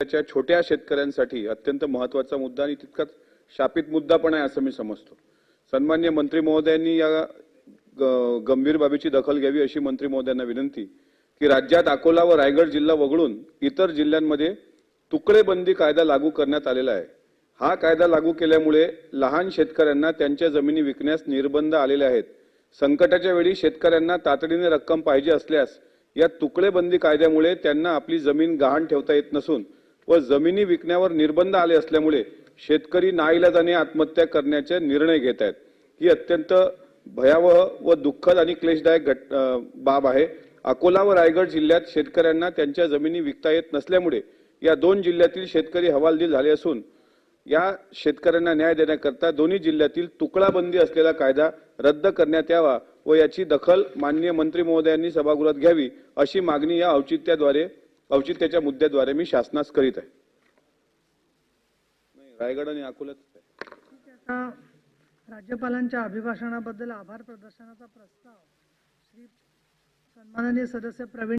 त्याच्या छोट्या शेतकऱ्यांसाठी अत्यंत महत्त्वाचा मुद्दा आणि तितकाच शापित मुद्दा पण आहे असं मी समजतो. सन्मान्य मंत्री महोदयांनी या गंभीर बाबीची दखल घ्यावी अशी मंत्री महोदयांना विनंती की राज्यात अकोला व रायगड जिल्हा वगळून इतर जिल्ह्यांमध्ये तुकडेबंदी कायदा लागू करण्यात आलेला आहे. हा कायदा लागू केल्यामुळे लहान शेतकऱ्यांना त्यांच्या जमिनी विकण्यास निर्बंध आलेले आहेत. संकटाच्या वेळी शेतकऱ्यांना तातडीने रक्कम पाहिजे असल्यास या तुकडेबंदी कायद्यामुळे त्यांना आपली जमीन गहाण ठेवता येत नसून व जमिनी विकण्यावर निर्बंध आले असल्यामुळे शेतकरी नाईलाजाने आत्महत्या करण्याचे निर्णय घेत आहेत. ही अत्यंत भयावह व दुःखद आणि क्लेशदायक घट बाब आहे. अकोला व रायगड जिल्ह्यात शेतकऱ्यांना त्यांच्या जमिनी विकता येत नसल्यामुळे या दोन जिल्ह्यातील शेतकरी हवालदिल झाले असून या शेतकऱ्यांना न्याय देण्याकरता दोन्ही जिल्ह्यातील तुकडाबंदी असलेला कायदा रद्द करण्यात यावा व याची दखल माननीय मंत्री महोदयांनी सभागृहात घ्यावी अशी मागणी या औचित्याद्वारे औचित्याच्या मुद्द्याद्वारे मी शासनास करीत आहे. नाही, रायगड आणि अकोल्यात आता राज्यपालांच्या अभिभाषणाबद्दल आभार प्रदर्शनाचा प्रस्ताव. श्री सन्माननीय सदस्य प्रवीण